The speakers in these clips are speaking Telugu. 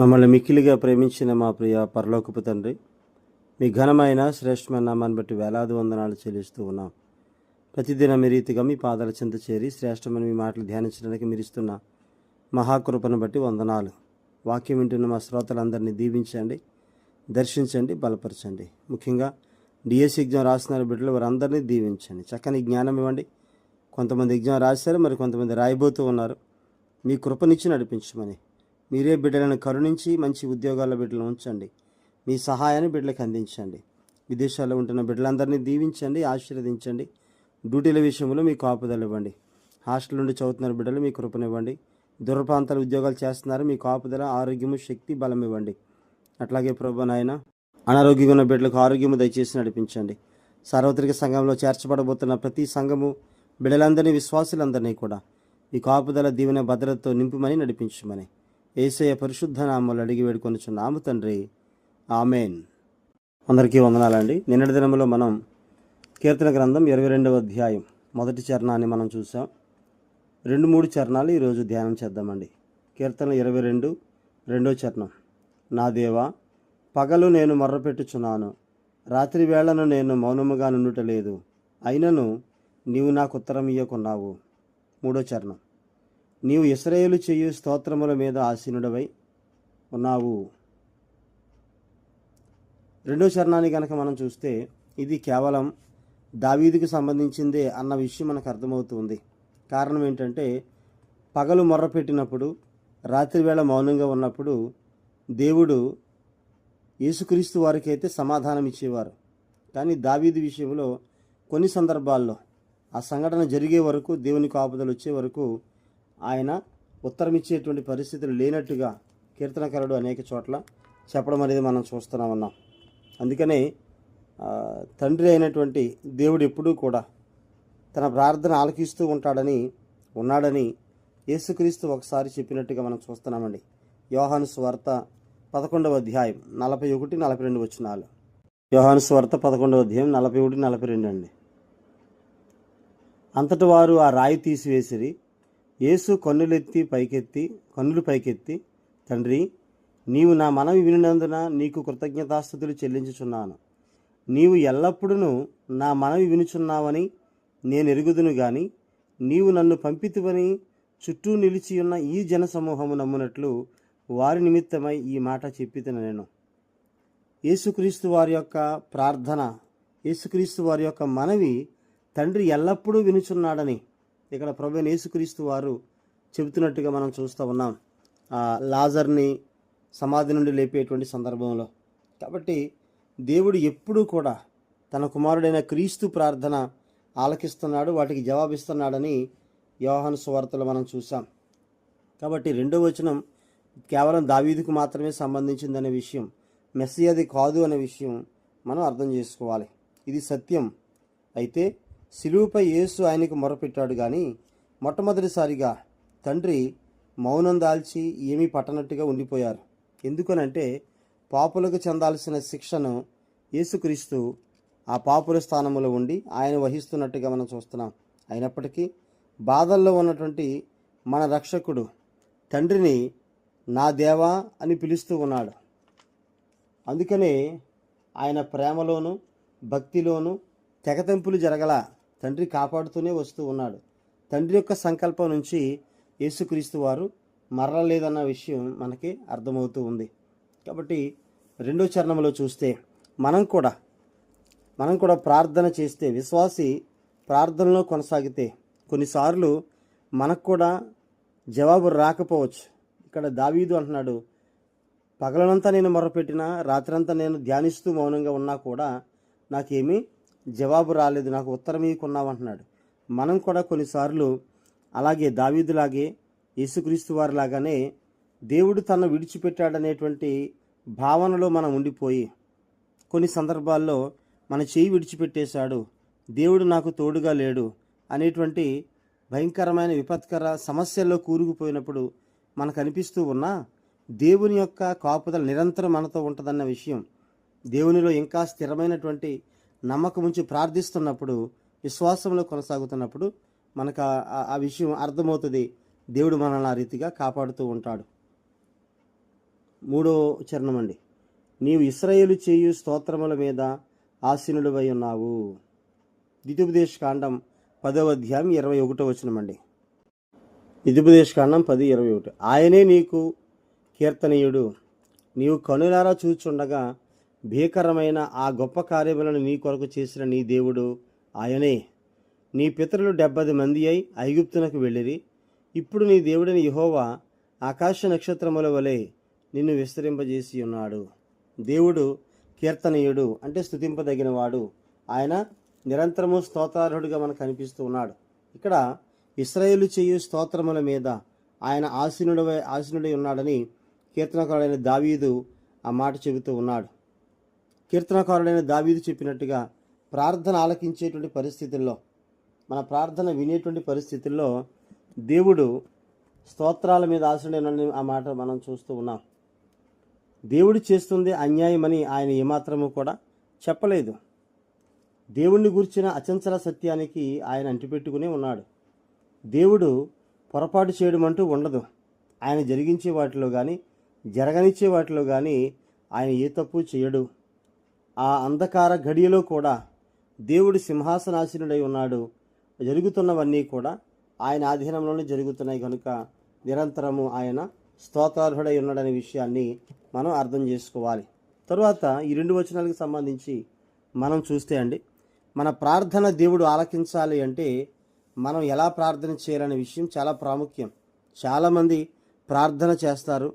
మమ్మల్ని మిక్కిలిగా ప్రేమించిన మా ప్రియ పరలోకపు తండ్రి మీ ఘనమైన శ్రేష్టమైన నామాన్ని బట్టి వేలాది వందనాలు చెల్లిస్తూ ఉన్నాం. ప్రతిదినం మీ రీతిగా మీ పాదాల చింత చేరి శ్రేష్టమైన మీ మాటలు ధ్యానించడానికి మీరు ఇస్తున్న మహాకృపను బట్టి వందనాలు. వాక్యం వింటున్న మా శ్రోతలందరినీ దీవించండి దర్శించండి బలపరచండి. ముఖ్యంగా డిఎస్సి ఎగ్జామ్ రాస్తున్నారు బిడ్డలు వారందరినీ దీవించండి. చక్కని జ్ఞానం ఇవ్వండి. కొంతమంది ఎగ్జామ్ రాశారు మరి కొంతమంది రాయబోతూ ఉన్నారు. మీ కృపనిచ్చి నడిపించమని మీరే బిడ్డలను కరుణించి మంచి ఉద్యోగాల బిడ్డలను ఉంచండి. మీ సహాయాన్ని బిడ్డలకు అందించండి. విదేశాల్లో ఉంటున్న బిడ్డలందరినీ దీవించండి ఆశీర్వదించండి. డ్యూటీల విషయంలో మీ కాపుదలు ఇవ్వండి. హాస్టల్ నుండి చదువుతున్న బిడ్డలు మీ కృపనివ్వండి. దూర ప్రాంతాల ఉద్యోగాలు చేస్తున్నారు మీ కాపుదల ఆరోగ్యము శక్తి బలం ఇవ్వండి. అట్లాగే ప్రభు నాయన అనారోగ్యంగా ఉన్న బిడ్డలకు ఆరోగ్యము దయచేసి నడిపించండి. సార్వత్రిక సంఘంలో చేర్చబడబోతున్న ప్రతి సంఘము బిడ్డలందరినీ విశ్వాసులందరినీ కూడా ఈ కాపుదల దీవెన భద్రతతో నింపుమని నడిపించమని. ఏసయ పరిశుద్ధ నామాలు అడిగి వేడుకొనుచున్నాము తండ్రి. ఆమెన్. అందరికీ వందనాలండి. నిన్నటి దినంలో మనం కీర్తన గ్రంథం ఇరవై రెండవ అధ్యాయం మొదటి చరణాన్ని మనం చూసాం. రెండు మూడు చరణాలు ఈరోజు ధ్యానం చేద్దామండి. కీర్తన ఇరవై రెండు రెండో చరణం. నా దేవా పగలు నేను మర్రపెట్టుచున్నాను. రాత్రి వేళను నేను మౌనముగా నుండుటలేదు. అయినను నీవు నాకు ఉత్తరం ఇయ్యకున్నావు మూడో చరణం. నీవు ఇస్రాయేలు చేయు స్తోత్రముల మీద ఆసీనుడవై ఉన్నావు. రెండో చరణాన్ని కనుక మనం చూస్తే ఇది కేవలం దావీదికి సంబంధించిందే అన్న విషయం మనకు అర్థమవుతుంది. కారణం ఏంటంటే పగలు మొర్రపెట్టినప్పుడు రాత్రివేళ మౌనంగా ఉన్నప్పుడు దేవుడు యేసుక్రీస్తు వారికైతే సమాధానం ఇచ్చేవారు. కానీ దావీది విషయంలో కొన్ని సందర్భాల్లో ఆ సంఘటన జరిగే వరకు దేవుని కాపుదలు వచ్చే వరకు ఆయన ఉత్తరం ఇచ్చేటువంటి పరిస్థితులు లేనట్టుగా కీర్తనకారుడు అనేక చోట్ల చెప్పడం అనేది మనం చూస్తున్నామన్నాం అందుకనే తండ్రి అయినటువంటి దేవుడు ఎప్పుడూ కూడా తన ప్రార్థన ఆలకిస్తూ ఉంటాడని ఉన్నాడని యేసుక్రీస్తు ఒకసారి చెప్పినట్టుగా మనం చూస్తున్నామండి. యోహాను స్వార్త పదకొండవ అధ్యాయం నలభై ఒకటి నలభై రెండు వచ్చినాలు యోహాను స్వార్త పదకొండవ అధ్యాయం నలభై ఒకటి నలభై రెండు అండి. అంతటి వారు ఆ రాయి తీసివేసిరి యేసు కన్నులెత్తి పైకెత్తి కన్నులు పైకెత్తి తండ్రి నీవు నా మనవి వినినందున నీకు కృతజ్ఞతాస్థుతులు చెల్లించుచున్నాను. నీవు ఎల్లప్పుడూ నా మనవి వినుచున్నావని నేను ఎరుగుదును గాని నీవు నన్ను పంపితువని చుట్టూ నిలిచి ఉన్న ఈ జనసమూహము నమ్మునట్లు వారి నిమిత్తమై ఈ మాట చెప్పితిన నేను. యేసుక్రీస్తు వారి యొక్క ప్రార్థన యేసుక్రీస్తు వారి యొక్క మనవి తండ్రి ఎల్లప్పుడూ వినుచున్నాడని ఇక్కడ ప్రభు యేసుక్రీస్తు వారు చెబుతున్నట్టుగా మనం చూస్తూ ఉన్నాం. లాజర్ని సమాధి నుండి లేపేటువంటి సందర్భంలో. కాబట్టి దేవుడు ఎప్పుడూ కూడా తన కుమారుడైన క్రీస్తు ప్రార్థన ఆలకిస్తున్నాడు వాటికి జవాబిస్తున్నాడని యోహాను సువార్తలు మనం చూసాం. కాబట్టి రెండో వచనం కేవలం దావీదుకు మాత్రమే సంబంధించిందనే విషయం మెస్సియాది కాదు అనే విషయం మనం అర్థం చేసుకోవాలి. ఇది సత్యం. అయితే సిలువుపై యేసు ఆయనకు మొరపెట్టాడు కానీ మొట్టమొదటిసారిగా తండ్రి మౌనం దాల్చి ఏమీ పట్టనట్టుగా ఉండిపోయారు. ఎందుకనంటే పాపులకు చెందాల్సిన శిక్షను యేసుక్రీస్తు ఆ పాపుల స్థానంలో ఉండి ఆయన వహిస్తున్నట్టుగా మనం చూస్తున్నాం. అయినప్పటికీ బాధల్లో ఉన్నటువంటి మన రక్షకుడు తండ్రిని నా దేవా అని పిలుస్తూ ఉన్నాడు. అందుకనే ఆయన ప్రేమలోను భక్తిలోను తెగతెంపులు జరగల. తండ్రి కాపాడుతూనే వస్తూ ఉన్నాడు. తండ్రి యొక్క సంకల్పం నుంచి యేసుక్రీస్తు వారు మరలలేదన్న విషయం మనకి అర్థమవుతూ ఉంది. కాబట్టి రెండో చరణంలో చూస్తే మనం కూడా మనం కూడా ప్రార్థన చేస్తే విశ్వాసి ప్రార్థనలో కొనసాగితే కొన్నిసార్లు మనకు కూడా జవాబు రాకపోవచ్చు. ఇక్కడ దావీదు అంటున్నాడు పగలనంతా నేను మొరపెట్టినా రాత్రంతా నేను ధ్యానిస్తూ మౌనంగా ఉన్నా కూడా నాకేమీ జవాబు రాలేదు నాకు ఉత్తరం ఇవ్వకున్నావు అంటున్నాడు. మనం కూడా కొన్నిసార్లు అలాగే దావీదులాగే యేసుక్రీస్తు వారిలాగానే దేవుడు తను విడిచిపెట్టాడనేటువంటి భావనలో మనం ఉండిపోయి కొన్ని సందర్భాల్లో మన చేయి విడిచిపెట్టేశాడు దేవుడు నాకు తోడుగా లేడు అనేటువంటి భయంకరమైన విపత్కర సమస్యల్లో కూరుకుపోయినప్పుడు మనకు అనిపిస్తూ ఉన్నా దేవుని యొక్క కాపుదల నిరంతరం మనతో ఉంటుందన్న విషయం దేవునిలో ఇంకా స్థిరమైనటువంటి నమ్మకం ఉంచి ప్రార్థిస్తున్నప్పుడు విశ్వాసంలో కొనసాగుతున్నప్పుడు మనకు ఆ- ఆ విషయం అర్థమవుతుంది. దేవుడు మనల్ని ఆ రీతిగా కాపాడుతూ ఉంటాడు. మూడో చరణం అండి నీవు ఇస్రాయేలు చేయు స్తోత్రముల మీద ఆసీనుడివై ఉన్నావు. ద్వితీయోపదేశ కాండం పదవ అధ్యాయం ఇరవై ఒకటో వచనమండి. ద్వితీయోపదేశ కాండం పది ఇరవై ఒకటి. ఆయనే నీకు కీర్తనీయుడు. నీవు కనులారా చూచుండగా భీకరమైన ఆ గొప్ప కార్యములను నీ కొరకు చేసిన నీ దేవుడు ఆయనే. నీ పితరులు డెబ్బది మంది అయి ఐగుప్తునకు వెళ్ళిరి. ఇప్పుడు నీ దేవుడిని యహోవా ఆకాశ నక్షత్రముల వలె నిన్ను విస్తరింపజేసి ఉన్నాడు. దేవుడు కీర్తనీయుడు అంటే స్థుతింపదగినవాడు ఆయన నిరంతరము స్తోత్రార్హుడిగా మనకు కనిపిస్తూ ఉన్నాడు. ఇక్కడ ఇస్రాయేలు చేయు స్తోత్రముల మీద ఆయన ఆసీనుడై ఆసీనుడై ఉన్నాడని కీర్తనకారుడైన దావీదు ఆ మాట చెబుతూ ఉన్నాడు. కీర్తనకారుడైన దావీదు చెప్పినట్టుగా ప్రార్థన ఆలకించేటువంటి పరిస్థితుల్లో మన ప్రార్థన వినేటువంటి పరిస్థితుల్లో దేవుడు స్తోత్రాల మీద ఆశడైన ఆ మాట మనం చూస్తూ ఉన్నాం. దేవుడు చేస్తుంది అన్యాయమని ఆయన ఏమాత్రము కూడా చెప్పలేదు. దేవుణ్ణి గురించిన అచంచల సత్యానికి ఆయన అంటిపెట్టుకునే ఉన్నాడు. దేవుడు పొరపాటు చేయడం అంటూ ఉండదు. ఆయన జరిగించే వాటిలో కానీ జరగనిచ్చే వాటిలో కానీ ఆయన ఏ తప్పు చేయడు. ఆ అంధకార ఘడియలో కూడా దేవుడు సింహాసనాసీనుడై ఉన్నాడు. జరుగుతున్నవన్నీ కూడా ఆయన ఆధీనంలోనే జరుగుతున్నాయి కనుక నిరంతరము ఆయన స్తోత్రార్హుడై ఉన్నాడనే విషయాన్ని మనం అర్థం చేసుకోవాలి. తరువాత ఈ రెండు వచనాలకు సంబంధించి మనం చూస్తే అండి మన ప్రార్థన దేవుడు ఆలకించాలి అంటే మనం ఎలా ప్రార్థన చేయాలనే విషయం చాలా ప్రాముఖ్యం. చాలామంది ప్రార్థన చేస్తారు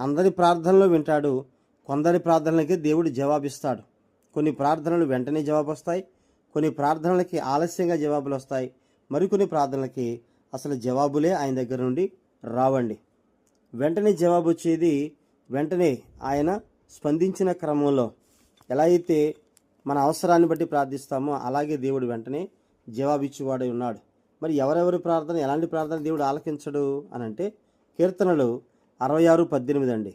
అందరి ప్రార్థనలో వింటాడు కొందరి ప్రార్థనలకే దేవుడు జవాబిస్తాడు. కొన్ని ప్రార్థనలు వెంటనే జవాబు వస్తాయి కొన్ని ప్రార్థనలకి ఆలస్యంగా జవాబులు వస్తాయి మరికొన్ని ప్రార్థనలకి అసలు జవాబులే ఆయన దగ్గర నుండి రావండి. వెంటనే జవాబు వచ్చేది వెంటనే ఆయన స్పందించిన క్రమంలో. ఎలా అయితే మన అవసరాన్ని బట్టి ప్రార్థిస్తామో అలాగే దేవుడు వెంటనే జవాబిచ్చేవాడై ఉన్నాడు. మరి ఎవరెవరి ప్రార్థన ఎలాంటి ప్రార్థన దేవుడు ఆలకించడు అని అంటే కీర్తనలు అరవై ఆరు పద్దెనిమిది అండి.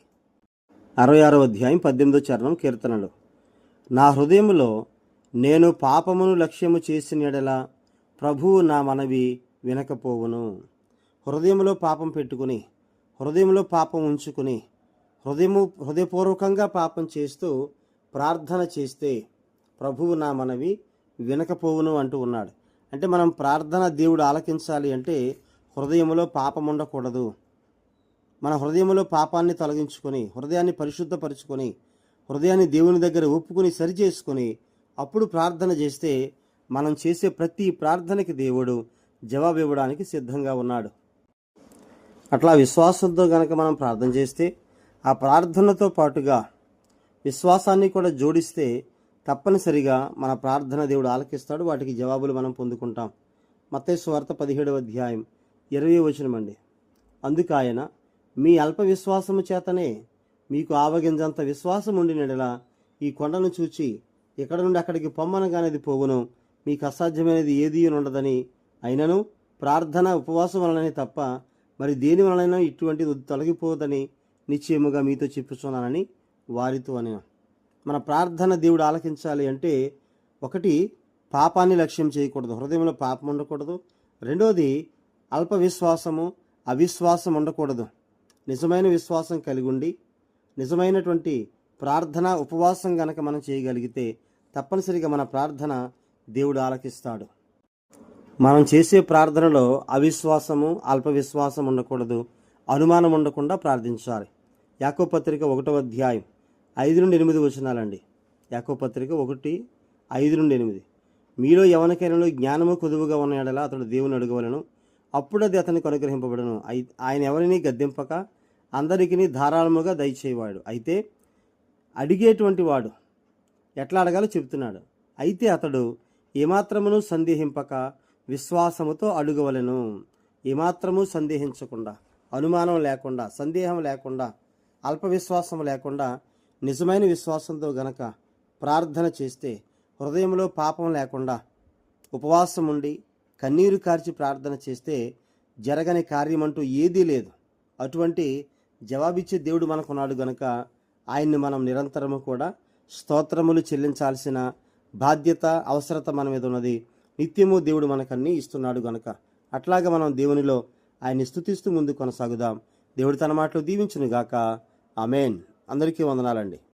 అరవై ఆరో అధ్యాయం పద్దెనిమిదో చరణం కీర్తనలు. నా హృదయములో నేను పాపమును లక్ష్యము చేసిన ఎడల ప్రభువు నా మనవి వినకపోవును. హృదయంలో పాపం పెట్టుకుని హృదయంలో పాపం ఉంచుకుని హృదయము హృదయపూర్వకంగా పాపం చేస్తూ ప్రార్థన చేస్తే ప్రభువు నా మనవి వినకపోవును అంటూ ఉన్నాడు. అంటే మనం ప్రార్థన దేవుడు ఆలకించాలి అంటే హృదయంలో పాపం ఉండకూడదు. మన హృదయంలో పాపాన్ని తొలగించుకొని హృదయాన్ని పరిశుద్ధపరుచుకొని హృదయాన్ని దేవుని దగ్గర ఒప్పుకొని సరిచేసుకొని అప్పుడు ప్రార్థన చేస్తే మనం చేసే ప్రతి ప్రార్థనకి దేవుడు జవాబు ఇవ్వడానికి సిద్ధంగా ఉన్నాడు. అట్లా విశ్వాసంతో గనక మనం ప్రార్థన చేస్తే ఆ ప్రార్థనతో పాటుగా విశ్వాసాన్ని కూడా జోడిస్తే తప్పనిసరిగా మన ప్రార్థన దేవుడు ఆలకిస్తాడు. వాటికి జవాబులు మనం పొందుకుంటాం. మతేశ్వార్త పదిహేడవ అధ్యాయం ఇరవై వచనం అండి. అందుకు ఆయన మీ అల్ప విశ్వాసము చేతనే మీకు ఆవగింజంత విశ్వాసం ఉండినడలా ఈ కొండను చూచి ఇక్కడ నుండి అక్కడికి పొమ్మనగానేది పోవును. మీకు అసాధ్యమైనది ఏదీ ఉండదని అయినను ప్రార్థన ఉపవాసం వలననే తప్ప మరి దేని వలనైనా ఇటువంటిది తొలగిపోదని నిశ్చయముగా మీతో చెప్పుచున్నానని వారితో అని మన ప్రార్థన దేవుడు ఆలకించాలి అంటే ఒకటి పాపాన్ని లక్ష్యం చేయకూడదు. హృదయంలో పాపం ఉండకూడదు. రెండోది అల్ప విశ్వాసము అవిశ్వాసం ఉండకూడదు. నిజమైన విశ్వాసం కలిగి ఉండి నిజమైనటువంటి ప్రార్థన ఉపవాసం గనక మనం చేయగలిగితే తప్పనిసరిగా మన ప్రార్థన దేవుడు ఆలకిస్తాడు. మనం చేసే ప్రార్థనలో అవిశ్వాసము అల్ప విశ్వాసం ఉండకూడదు. అనుమానం ఉండకుండా ప్రార్థించాలి. యాకో పత్రిక ఒకటో అధ్యాయం ఐదు నుండి ఎనిమిది వచనాలండి. యాకో పత్రిక ఒకటి ఐదు నుండి ఎనిమిది. మీలో ఎవరికైనా జ్ఞానము కొదువుగా ఉన్న ఎడల అతడు దేవుని అడగవలను అప్పుడు అది అతనికి అనుగ్రహింపబడను. ఆయన ఎవరిని గద్దెంపక? అందరికీ ధారాళముగా దయచేవాడు. అయితే అడిగేటువంటి వాడు ఎట్లా అడగాలో చెబుతున్నాడు. అయితే అతడు ఏమాత్రమును సందేహింపక విశ్వాసముతో అడుగవలెను. ఏమాత్రము సందేహించకుండా అనుమానం లేకుండా సందేహం లేకుండా అల్ప విశ్వాసం లేకుండా నిజమైన విశ్వాసంతో గనక ప్రార్థన చేస్తే హృదయంలో పాపం లేకుండా ఉపవాసం ఉండి కన్నీరు కార్చి ప్రార్థన చేస్తే జరగని కార్యమంటూ ఏదీ లేదు. అటువంటి జవాబిచ్చే దేవుడు మనకున్నాడు గనుక ఆయన్ని మనం నిరంతరము కూడా స్తోత్రములు చెల్లించాల్సిన బాధ్యత అవసరత మన మీద ఉన్నది. నిత్యము దేవుడు మనకన్నీ ఇస్తున్నాడు గనుక. అట్లాగా మనం దేవునిలో ఆయన్ని స్థుతిస్తూ ముందు కొనసాగుదాం. దేవుడు తన మాటలు దీవించును గాక ఆమెన్. అందరికీ వందనాలండి.